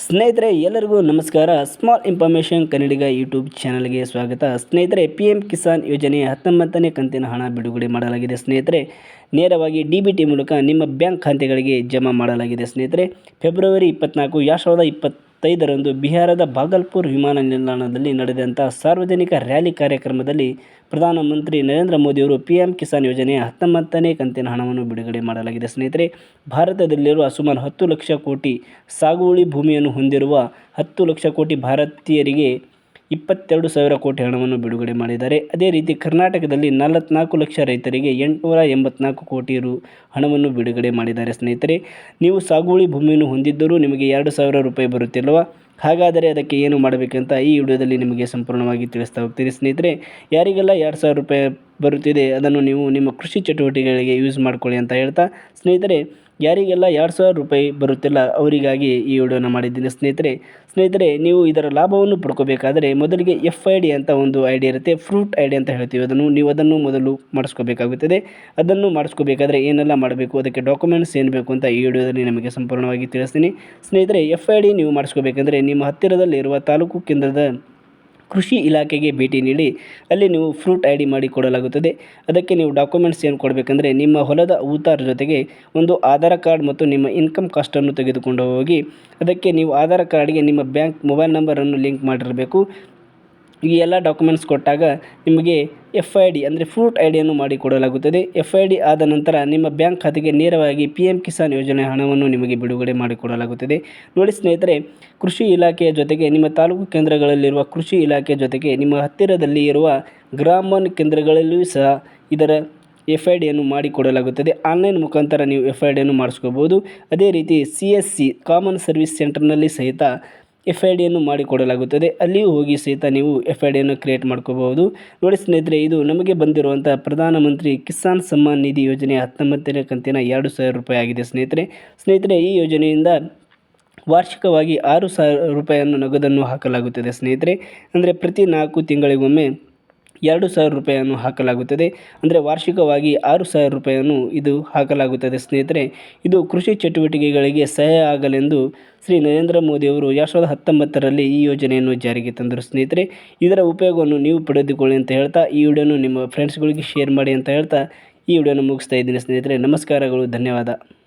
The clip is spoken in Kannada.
ಸ್ನೇಹಿತರೆ, ಎಲ್ಲರಿಗೂ ನಮಸ್ಕಾರ. ಸ್ಮಾಲ್ ಇನ್ಫಾರ್ಮೇಷನ್ ಕನ್ನಡಿಗ ಯೂಟ್ಯೂಬ್ ಚಾನಲ್ಗೆ ಸ್ವಾಗತ. ಸ್ನೇಹಿತರೆ ಪಿ ಎಂ ಕಿಸಾನ್ ಯೋಜನೆ ಹತ್ತೊಂಬತ್ತನೇ ಕಂತಿನ ಹಣ ಬಿಡುಗಡೆ ಮಾಡಲಾಗಿದೆ. ಸ್ನೇಹಿತರೆ, ನೇರವಾಗಿ ಡಿ ಬಿ ಟಿ ಮೂಲಕ ನಿಮ್ಮ ಬ್ಯಾಂಕ್ ಖಾತೆಗಳಿಗೆ ಜಮಾ ಮಾಡಲಾಗಿದೆ. ಸ್ನೇಹಿತರೆ ಫೆಬ್ರವರಿ ಇಪ್ಪತ್ನಾಲ್ಕು, ಎರಡು ಸಾವಿರದ ಇಪ್ಪತ್ತೈದರಂದು ಬಿಹಾರದ ಭಾಗಲ್ಪುರ್ ವಿಮಾನ ನಿಲ್ದಾಣದಲ್ಲಿ ನಡೆದಂಥ ಸಾರ್ವಜನಿಕ ರ್ಯಾಲಿ ಕಾರ್ಯಕ್ರಮದಲ್ಲಿ ಪ್ರಧಾನಮಂತ್ರಿ ನರೇಂದ್ರ ಮೋದಿಯವರು ಪಿ ಎಂ ಕಿಸಾನ್ ಯೋಜನೆಯ ಹತ್ತೊಂಬತ್ತನೇ ಕಂತಿನ ಹಣವನ್ನು ಬಿಡುಗಡೆ ಮಾಡಲಾಗಿದೆ. ಸ್ನೇಹಿತರೆ, ಭಾರತದಲ್ಲಿರುವ ಸುಮಾರು ಹತ್ತು ಲಕ್ಷ ಕೋಟಿ ಸಾಗುವಳಿ ಭೂಮಿಯನ್ನು ಹೊಂದಿರುವ ಹತ್ತು ಲಕ್ಷ ಕೋಟಿ ಭಾರತೀಯರಿಗೆ ಇಪ್ಪತ್ತೆರಡು ಸಾವಿರ ಕೋಟಿ ಹಣವನ್ನು ಬಿಡುಗಡೆ ಮಾಡಿದ್ದಾರೆ. ಅದೇ ರೀತಿ ಕರ್ನಾಟಕದಲ್ಲಿ ನಲವತ್ನಾಲ್ಕು ಲಕ್ಷ ರೈತರಿಗೆ ಎಂಟುನೂರ ಎಂಬತ್ನಾಲ್ಕು ಕೋಟಿ ರು ಹಣವನ್ನು ಬಿಡುಗಡೆ ಮಾಡಿದ್ದಾರೆ ಸ್ನೇಹಿತರೆ. ನೀವು ಸಾಗುವಳಿ ಭೂಮಿಯನ್ನು ಹೊಂದಿದ್ದರೂ ನಿಮಗೆ ಎರಡು ಸಾವಿರ ರೂಪಾಯಿ ಬರುತ್ತಿಲ್ಲವಾ? ಹಾಗಾದರೆ ಅದಕ್ಕೆ ಏನು ಮಾಡಬೇಕಂತ ಈ ವಿಡಿಯೋದಲ್ಲಿ ನಿಮಗೆ ಸಂಪೂರ್ಣವಾಗಿ ತಿಳಿಸ್ತಾ ಹೋಗ್ತೀನಿ ಸ್ನೇಹಿತರೆ. ಯಾರಿಗೆಲ್ಲ ಎರಡು ಸಾವಿರ ರೂಪಾಯಿ ಬರುತ್ತಿದೆ, ಅದನ್ನು ನೀವು ನಿಮ್ಮ ಕೃಷಿ ಚಟುವಟಿಕೆಗಳಿಗೆ ಯೂಸ್ ಮಾಡ್ಕೊಳ್ಳಿ ಅಂತ ಹೇಳ್ತಾ ಸ್ನೇಹಿತರೆ, ಯಾರಿಗೆಲ್ಲ ಎರಡು ಸಾವಿರ ರೂಪಾಯಿ ಬರುತ್ತಿಲ್ಲ, ಅವರಿಗಾಗಿ ಈ ವಿಡಿಯೋನ ಮಾಡಿದ್ದೀನಿ. ಸ್ನೇಹಿತರೆ ಸ್ನೇಹಿತರೆ, ನೀವು ಇದರ ಲಾಭವನ್ನು ಪಡ್ಕೋಬೇಕಾದರೆ ಮೊದಲಿಗೆ ಎಫ್ ಐ ಡಿ ಅಂತ ಒಂದು ಐ ಡಿ ಇರುತ್ತೆ ಫ್ರೂಟ್ ಐ ಡಿ ಅಂತ ಹೇಳ್ತೀವಿ. ಅದನ್ನು ನೀವು ಅದನ್ನು ಮೊದಲು ಮಾಡಿಸ್ಕೋಬೇಕಾಗುತ್ತದೆ. ಅದನ್ನು ಮಾಡಿಸ್ಕೋಬೇಕಾದ್ರೆ ಏನೆಲ್ಲ ಮಾಡಬೇಕು, ಅದಕ್ಕೆ ಡಾಕ್ಯುಮೆಂಟ್ಸ್ ಏನು ಬೇಕು ಅಂತ ಈ ವಿಡಿಯೋದಲ್ಲಿ ನಿಮಗೆ ಸಂಪೂರ್ಣವಾಗಿ ತಿಳಿಸ್ತೀನಿ. ಸ್ನೇಹಿತರೆ ಎಫ್ ಐ ಡಿ ನೀವು ಮಾಡಿಸ್ಕೋಬೇಕಂದ್ರೆ ನಿಮ್ಮ ಹತ್ತಿರದಲ್ಲಿರುವ ತಾಲೂಕು ಕೇಂದ್ರದ ಕೃಷಿ ಇಲಾಖೆಗೆ ಭೇಟಿ ನೀಡಿ ಅಲ್ಲಿ ನೀವು ಫ್ರೂಟ್ ಐ ಡಿ ಮಾಡಿ ಕೊಡಲಾಗುತ್ತದೆ. ಅದಕ್ಕೆ ನೀವು ಡಾಕ್ಯುಮೆಂಟ್ಸ್ ಏನು ಕೊಡಬೇಕಂದ್ರೆ ನಿಮ್ಮ ಹೊಲದ ಊತಾರ ಜೊತೆಗೆ ಒಂದು ಆಧಾರ್ ಕಾರ್ಡ್ ಮತ್ತು ನಿಮ್ಮ ಇನ್ಕಮ್ ಕಾಸ್ಟನ್ನು ತೆಗೆದುಕೊಂಡು ಹೋಗಿ, ಅದಕ್ಕೆ ನೀವು ಆಧಾರ್ ಕಾರ್ಡ್ಗೆ ನಿಮ್ಮ ಬ್ಯಾಂಕ್ ಮೊಬೈಲ್ ನಂಬರನ್ನು ಲಿಂಕ್ ಮಾಡಿರಬೇಕು. ಈ ಎಲ್ಲ ಡಾಕ್ಯುಮೆಂಟ್ಸ್ ಕೊಟ್ಟಾಗ ನಿಮಗೆ ಎಫ್ ಐ ಡಿ ಅಂದರೆ ಫ್ರೂಟ್ ಐ ಡಿಯನ್ನು ಮಾಡಿಕೊಡಲಾಗುತ್ತದೆ ಎಫ್ ಐ ಡಿ ಆದ ನಂತರ ನಿಮ್ಮ ಬ್ಯಾಂಕ್ ಖಾತೆಗೆ ನೇರವಾಗಿ ಪಿ ಎಂ ಕಿಸಾನ್ ಯೋಜನೆ ಹಣವನ್ನು ನಿಮಗೆ ಬಿಡುಗಡೆ ಮಾಡಿಕೊಡಲಾಗುತ್ತದೆ ನೋಡಿ ಸ್ನೇಹಿತರೆ, ಕೃಷಿ ಇಲಾಖೆಯ ಜೊತೆಗೆ ನಿಮ್ಮ ತಾಲೂಕು ಕೇಂದ್ರಗಳಲ್ಲಿರುವ ಕೃಷಿ ಇಲಾಖೆ ಜೊತೆಗೆ ನಿಮ್ಮ ಹತ್ತಿರದಲ್ಲಿ ಇರುವ ಗ್ರಾಮನ್ ಕೇಂದ್ರಗಳಲ್ಲಿಯೂ ಸಹ ಇದರ ಎಫ್ ಐ ಡಿಯನ್ನು ಮಾಡಿಕೊಡಲಾಗುತ್ತದೆ ಆನ್ಲೈನ್ ಮುಖಾಂತರ ನೀವು ಎಫ್ ಐ ಡಿಯನ್ನು ಮಾಡಿಸ್ಕೋಬೋದು ಅದೇ ರೀತಿ C S C common service ಸೆಂಟರ್ನಲ್ಲಿ ಸಹಿತ ಎಫ್ ಐ ಡಿಯನ್ನು ಮಾಡಿಕೊಡಲಾಗುತ್ತದೆ. ಅಲ್ಲಿಯೂ ಹೋಗಿ ಸಹಿತ ನೀವು ಎಫ್ ಐ ಡಿಯನ್ನು ಕ್ರಿಯೇಟ್ ಮಾಡ್ಕೋಬಹುದು. ನೋಡಿ ಸ್ನೇಹಿತರೆ, ಇದು ನಮಗೆ ಬಂದಿರುವಂಥ ಪ್ರಧಾನಮಂತ್ರಿ ಕಿಸಾನ್ ಸಮ್ಮಾನ್ ನಿಧಿ ಯೋಜನೆ ಹತ್ತೊಂಬತ್ತನೇ ಕಂತಿನ ಎರಡು ಸಾವಿರ ರೂಪಾಯಿ ಆಗಿದೆ ಸ್ನೇಹಿತರೆ. ಸ್ನೇಹಿತರೆ, ಈ ಯೋಜನೆಯಿಂದ ವಾರ್ಷಿಕವಾಗಿ ಆರು ಸಾವಿರ ರೂಪಾಯಿಯನ್ನು ನಗದನ್ನು ಹಾಕಲಾಗುತ್ತದೆ ಸ್ನೇಹಿತರೆ. ಅಂದರೆ ಪ್ರತಿ ನಾಲ್ಕು ತಿಂಗಳಿಗೊಮ್ಮೆ ಎರಡು ಸಾವಿರ ರೂಪಾಯಿಯನ್ನು ಹಾಕಲಾಗುತ್ತದೆ. ಅಂದರೆ ವಾರ್ಷಿಕವಾಗಿ ಆರು ಸಾವಿರ ರೂಪಾಯಿಯನ್ನು ಇದು ಹಾಕಲಾಗುತ್ತದೆ ಸ್ನೇಹಿತರೆ. ಇದು ಕೃಷಿ ಚಟುವಟಿಕೆಗಳಿಗೆ ಸಹಾಯ ಆಗಲೆಂದು ಶ್ರೀ ನರೇಂದ್ರ ಮೋದಿಯವರು ಎರಡು ಸಾವಿರದ ಹತ್ತೊಂಬತ್ತರಲ್ಲಿ ಈ ಯೋಜನೆಯನ್ನು ಜಾರಿಗೆ ತಂದರು ಸ್ನೇಹಿತರೆ. ಇದರ ಉಪಯೋಗವನ್ನು ನೀವು ಪಡೆದುಕೊಳ್ಳಿ ಅಂತ ಹೇಳ್ತಾ, ಈ ವಿಡಿಯೋನು ನಿಮ್ಮ ಫ್ರೆಂಡ್ಸ್ಗಳಿಗೆ ಶೇರ್ ಮಾಡಿ ಅಂತ ಹೇಳ್ತಾ, ಈ ವಿಡಿಯೋನ ಮುಗಿಸ್ತಾ ಇದ್ದೀನಿ ಸ್ನೇಹಿತರೆ. ನಮಸ್ಕಾರಗಳು, ಧನ್ಯವಾದ.